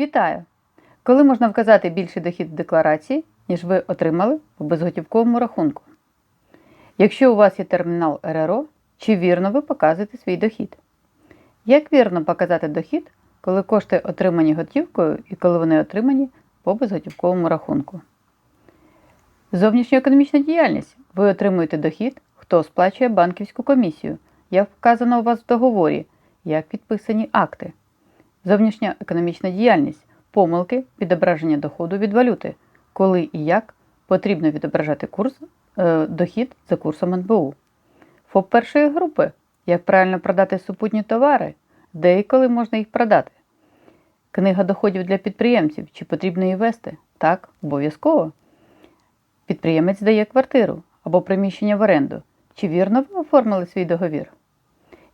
Вітаю! Коли можна вказати більший дохід в декларації, ніж ви отримали по безготівковому рахунку? Якщо у вас є термінал РРО, чи вірно ви показуєте свій дохід? Як вірно показати дохід, коли кошти отримані готівкою і коли вони отримані по безготівковому рахунку? Зовнішньоекономічна діяльність. Ви отримуєте дохід, хто сплачує банківську комісію, як вказано у вас в договорі, як підписані акти. Зовнішня економічна діяльність помилки відображення доходу від валюти, коли і як потрібно відображати курс е, дохід за курсом НБУ. ФОП першої групи як правильно продати супутні товари, де і коли можна їх продати. Книга доходів для підприємців. Чи потрібно її вести? Так, обов'язково. Підприємець здає квартиру або приміщення в оренду. Чи вірно ви оформили свій договір?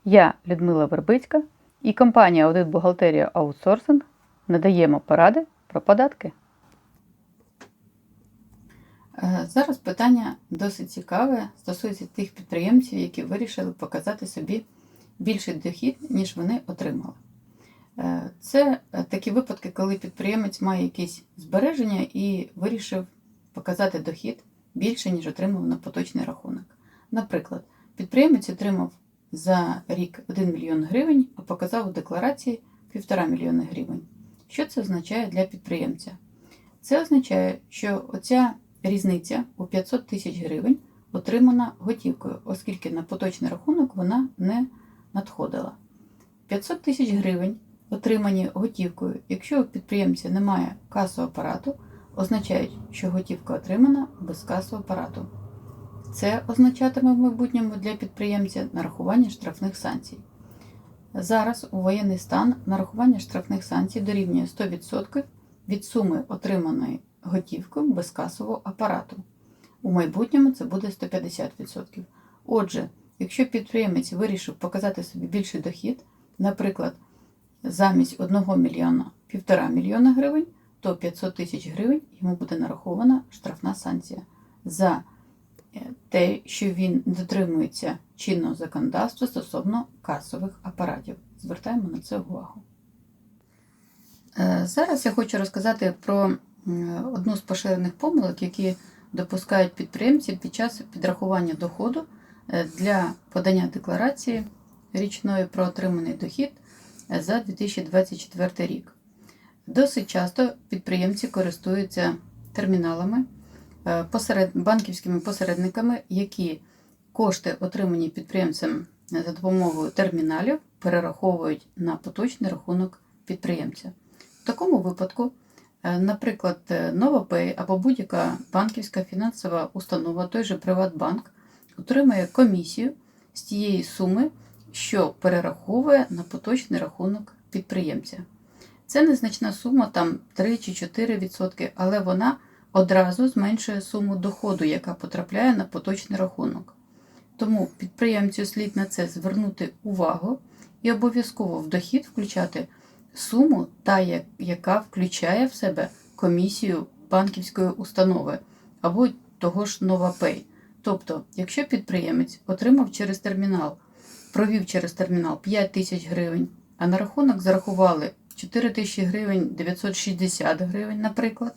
Я, Людмила Вербицька, і компанія Аудит Бухгалтерія Аутсорсинг надаємо поради про податки. Е, Зараз питання досить цікаве, стосується тих підприємців, які вирішили показати собі більший дохід, ніж вони отримали. Е, Це такі випадки, коли підприємець має якісь збереження і вирішив показати дохід більше, ніж отримав на поточний рахунок. Наприклад, підприємець отримав за рік 1 мільйон гривень, а показав у декларації 1,5 мільйона гривень. Що це означає для підприємця? Це означає, що оця різниця у 500 тисяч гривень отримана готівкою, оскільки на поточний рахунок вона не надходила. 500 тисяч гривень, отримані готівкою, якщо у підприємця немає касового апарату, означають, що готівка отримана без касового апарату. Це означатиме в майбутньому для підприємця нарахування штрафних санкцій. Зараз у воєнний стан нарахування штрафних санкцій дорівнює 100% від суми отриманої готівкою без касового апарату. У майбутньому це буде 150%. Отже, якщо підприємець вирішив показати собі більший дохід, наприклад, замість 1 мільйона 1,5 мільйона гривень, то 500 тисяч гривень йому буде нарахована штрафна санкція за те, що він дотримується чинного законодавства стосовно касових апаратів. Звертаємо на це увагу. Е, Зараз я хочу розказати про одну з поширених помилок, які допускають підприємці під час підрахування доходу е, для подання декларації річної про отриманий дохід е, за 2024 рік. Досить часто підприємці користуються терміналами, посеред, банківськими посередниками, які кошти, отримані підприємцем за допомогою терміналів, перераховують на поточний рахунок підприємця. В такому випадку, е, наприклад, е, NovaPay або будь-яка банківська фінансова установа, той же Приватбанк, отримує комісію з тієї суми, що перераховує на поточний рахунок підприємця. Це незначна сума, там 3 чи 4 відсотки, але вона одразу зменшує суму доходу, яка потрапляє на поточний рахунок. Тому підприємцю слід на це звернути увагу і обов'язково в дохід включати суму, та яка включає в себе комісію банківської установи або того ж NovaPay. Тобто, якщо підприємець отримав через термінал, провів через термінал 5 тисяч гривень, а на рахунок зарахували 4 тисячі гривень 960 гривень, наприклад,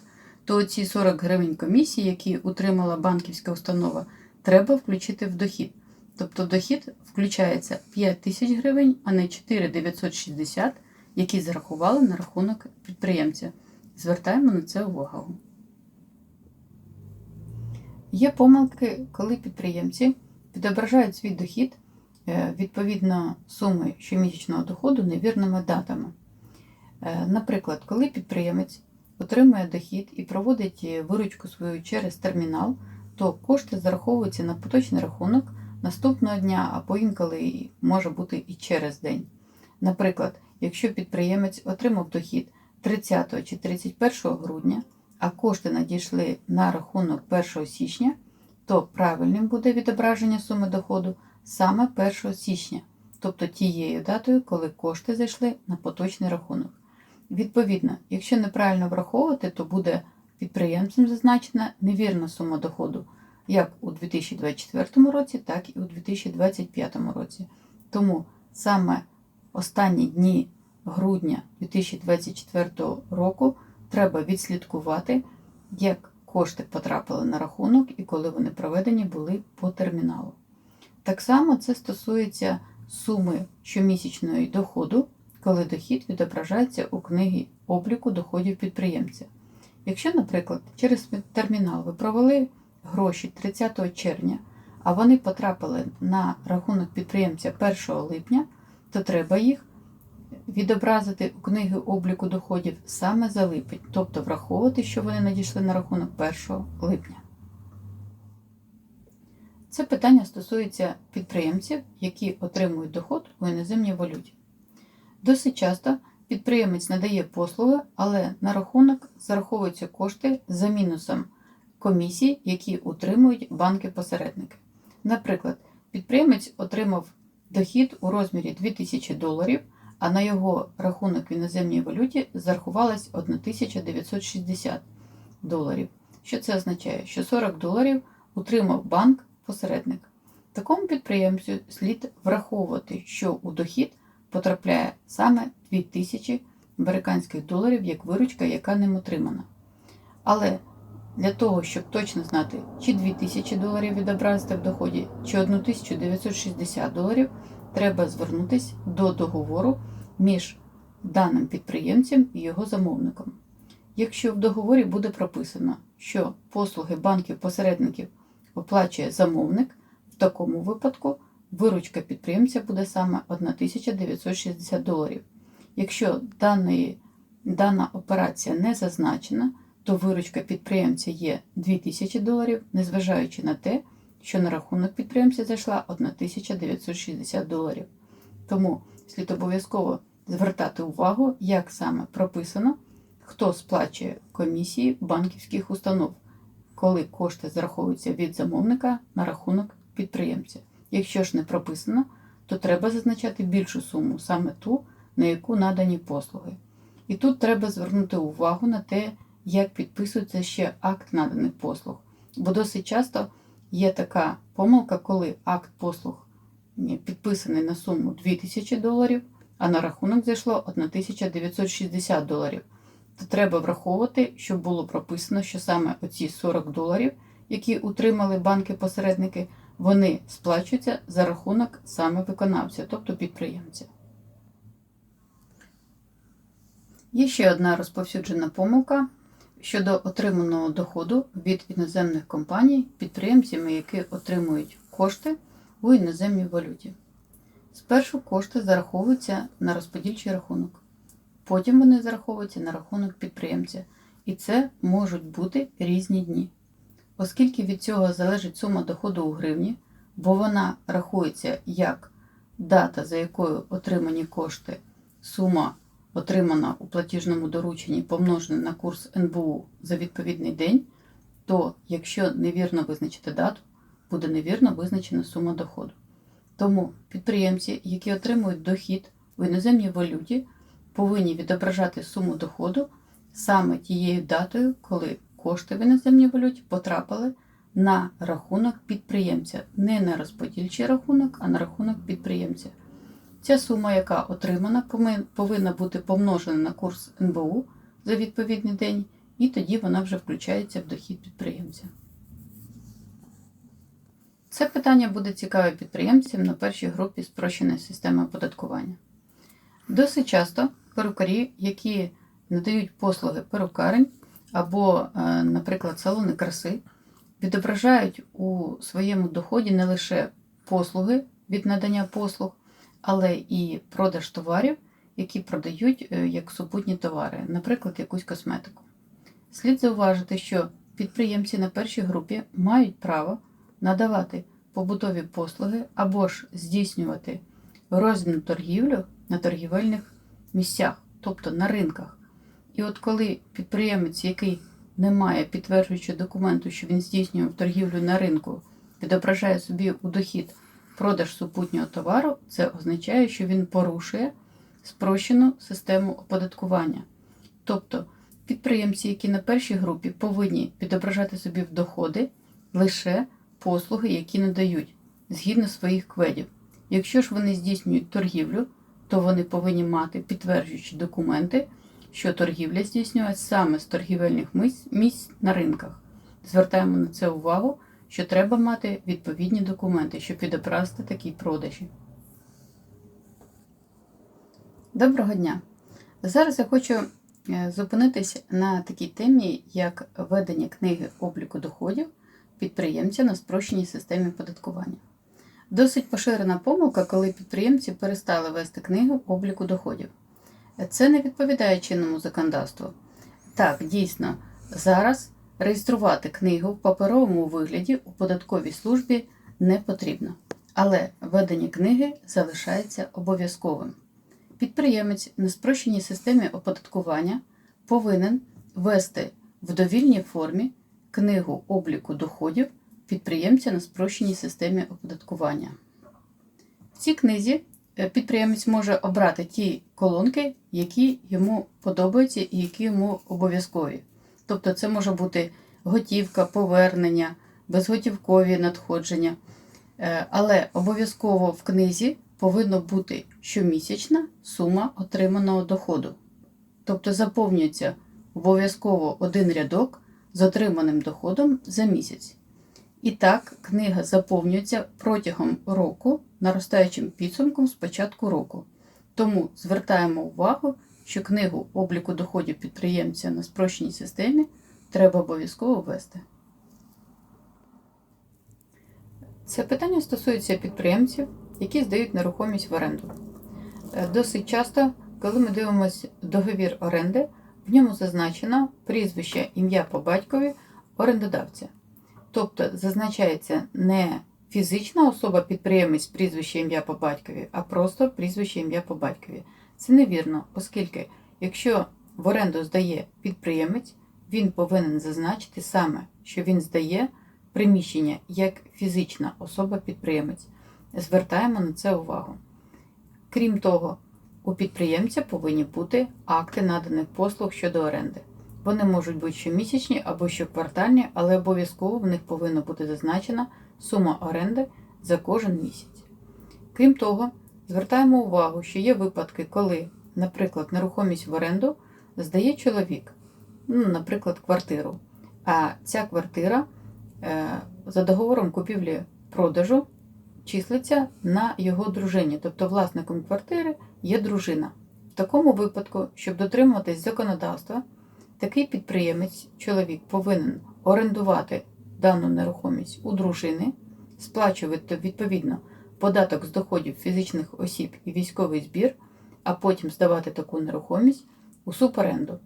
то ці 40 гривень комісії, які утримала банківська установа, треба включити в дохід. Тобто дохід включається 5 тисяч гривень, а не 4 960, які зарахували на рахунок підприємця. Звертаємо на це увагу. Є помилки, коли підприємці відображають свій дохід е, відповідно суми щомісячного доходу невірними датами. Е, Наприклад, коли підприємець отримує дохід і проводить е, виручку свою через термінал, то кошти зараховуються на поточний рахунок наступного дня, або інколи може бути і через день. Наприклад, якщо підприємець отримав дохід 30 чи 31 грудня, а кошти надійшли на рахунок 1 січня, то правильним буде відображення суми доходу саме 1 січня, тобто тією датою, коли кошти зайшли на поточний рахунок. Відповідно, якщо неправильно враховувати, то буде підприємцем зазначена невірна сума доходу як у 2024 році, так і у 2025 році. Тому саме останні дні грудня 2024 року треба відслідкувати, як кошти потрапили на рахунок і коли вони проведені були по терміналу. Так само це стосується суми щомісячної доходу, коли дохід відображається у книгі обліку доходів підприємця. Якщо, наприклад, через термінал ви провели гроші 30 червня, а вони потрапили на рахунок підприємця 1 липня, то треба їх відобразити у книги обліку доходів саме за липень, тобто враховувати, що вони надійшли на рахунок 1 липня. Це питання стосується підприємців, які отримують доход у іноземній валюті. Досить часто підприємець надає послуги, але на рахунок зараховуються кошти за мінусом комісій, які утримують банки-посередники. Наприклад, підприємець отримав дохід у розмірі 2000 доларів, а на його рахунок в іноземній валюті зарахувалось 1960 доларів. Що це означає? Що 40 доларів утримав банк-посередник. Такому підприємцю слід враховувати, що у дохід потрапляє саме 2000 американських доларів як виручка, яка ним отримана. Але для того, щоб точно знати, чи 2000 доларів відобразити в доході, чи 1960 доларів, треба звернутися до договору між даним підприємцем і його замовником. Якщо в договорі буде прописано, що послуги банків-посередників оплачує замовник, в такому випадку виручка підприємця буде саме 1960 доларів. Якщо даної, дана операція не зазначена, то виручка підприємця є 2000 доларів, незважаючи на те, що на рахунок підприємця зайшла 1960 доларів. Тому слід обов'язково звертати увагу, як саме прописано, хто сплачує комісії банківських установ, коли кошти зараховуються від замовника на рахунок підприємця. Якщо ж не прописано, то треба зазначати більшу суму, саме ту, на яку надані послуги. І тут треба звернути увагу на те, як підписується ще акт наданих послуг. Бо досить часто є така помилка, коли акт послуг підписаний на суму 2000 доларів, а на рахунок зайшло 1960 доларів. То треба враховувати, щоб було прописано, що саме оці 40 доларів, які утримали банки-посередники, вони сплачуються за рахунок саме виконавця, тобто підприємця. Є ще одна розповсюджена помилка щодо отриманого доходу від іноземних компаній підприємцями, які отримують кошти у іноземній валюті. Спершу кошти зараховуються на розподільчий рахунок, потім вони зараховуються на рахунок підприємця, і це можуть бути різні дні. Оскільки від цього залежить сума доходу у гривні, бо вона рахується як дата, за якою отримані кошти, сума отримана у платіжному дорученні, помножена на курс НБУ за відповідний день, то якщо невірно визначити дату, буде невірно визначена сума доходу. Тому підприємці, які отримують дохід в іноземній валюті, повинні відображати суму доходу саме тією датою, коли кошти в іноземній валюті потрапили на рахунок підприємця, не на розподільчий рахунок, а на рахунок підприємця. Ця сума, яка отримана, повинна бути помножена на курс НБУ за відповідний день, і тоді вона вже включається в дохід підприємця. Це питання буде цікаве підприємцям на першій групі спрощеної системи оподаткування. Досить часто перукарі, які надають послуги перукарень або, е, наприклад, салони краси, відображають у своєму доході не лише послуги від надання послуг, але і продаж товарів, які продають е, як супутні товари, наприклад, якусь косметику. Слід зауважити, що підприємці на першій групі мають право надавати побутові послуги або ж здійснювати розмірну торгівлю на торгівельних місцях, тобто на ринках. І от коли підприємець, який не має підтверджуючого документу, що він здійснює торгівлю на ринку, відображає собі у дохід продаж супутнього товару, це означає, що він порушує спрощену систему оподаткування. Тобто підприємці, які на першій групі повинні відображати собі в доходи лише послуги, які надають згідно своїх кведів. Якщо ж вони здійснюють торгівлю то вони повинні мати підтверджуючі документи, що торгівля здійснюється саме з торгівельних місць, на ринках. Звертаємо на це увагу, що треба мати відповідні документи, щоб відобразити такі продажі. Доброго дня! Зараз я хочу е, зупинитись на такій темі, як ведення книги обліку доходів підприємця на спрощеній системі податкування. Досить поширена помилка, коли підприємці перестали вести книгу обліку доходів. Це не відповідає чинному законодавству. Так, дійсно, зараз реєструвати книгу в паперовому вигляді у податковій службі не потрібно, але ведення книги залишається обов'язковим. Підприємець на спрощеній системі оподаткування повинен вести в довільній формі книгу обліку доходів підприємця на спрощеній системі оподаткування. В цій книзі підприємець може обрати ті колонки, які йому подобаються і які йому обов'язкові. Тобто це може бути готівка, повернення, безготівкові надходження. Е, Але обов'язково в книзі повинна бути щомісячна сума отриманого доходу. Тобто заповнюється обов'язково один рядок з отриманим доходом за місяць. І так, книга заповнюється протягом року, наростаючим підсумком з початку року. Тому звертаємо увагу, що книгу обліку доходів підприємця на спрощеній системі треба обов'язково ввести. Це питання стосується підприємців, які здають нерухомість в оренду. Е, Досить часто, коли ми дивимося договір оренди, в ньому зазначено прізвище, ім'я по батькові орендодавця. Тобто зазначається не фізична особа, підприємець, прізвище ім'я по батькові, а просто прізвище ім'я по батькові. Це невірно, оскільки якщо в оренду здає підприємець, він повинен зазначити саме, що він здає приміщення як фізична особа-підприємець. Звертаємо на це увагу. Крім того, у підприємця повинні бути акти наданих послуг щодо оренди. Вони можуть бути щомісячні або щоквартальні, але обов'язково в них повинна бути зазначена сума оренди за кожен місяць. Крім того, звертаємо увагу, що є випадки, коли, наприклад, нерухомість в оренду здає чоловік, ну, наприклад, квартиру. А ця квартира е, за договором купівлі-продажу числиться на його дружині, тобто власником квартири є дружина. В такому випадку, щоб дотримуватись законодавства, такий підприємець, чоловік повинен орендувати дану нерухомість у дружини, сплачувати відповідно податок з доходів фізичних осіб і військовий збір, а потім здавати таку нерухомість у суборенду.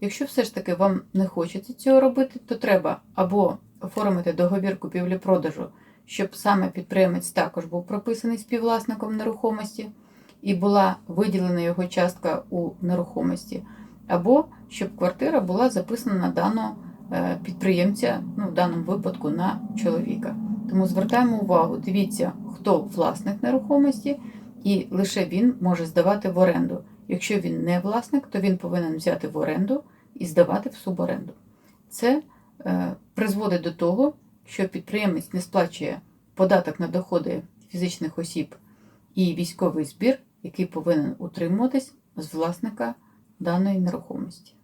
Якщо все ж таки вам не хочеться цього робити, то треба або оформити договір купівлі-продажу, щоб саме підприємець також був прописаний співвласником нерухомості і була виділена його частка у нерухомості, або щоб квартира була записана на даного е, підприємця, ну в даному випадку на чоловіка. Тому звертаємо увагу, дивіться, хто власник нерухомості, і лише він може здавати в оренду. Якщо він не власник, то він повинен взяти в оренду і здавати в суборенду. Це е, призводить до того, що підприємець не сплачує податок на доходи фізичних осіб і військовий збір, який повинен утримуватись з власника даної нерухомості.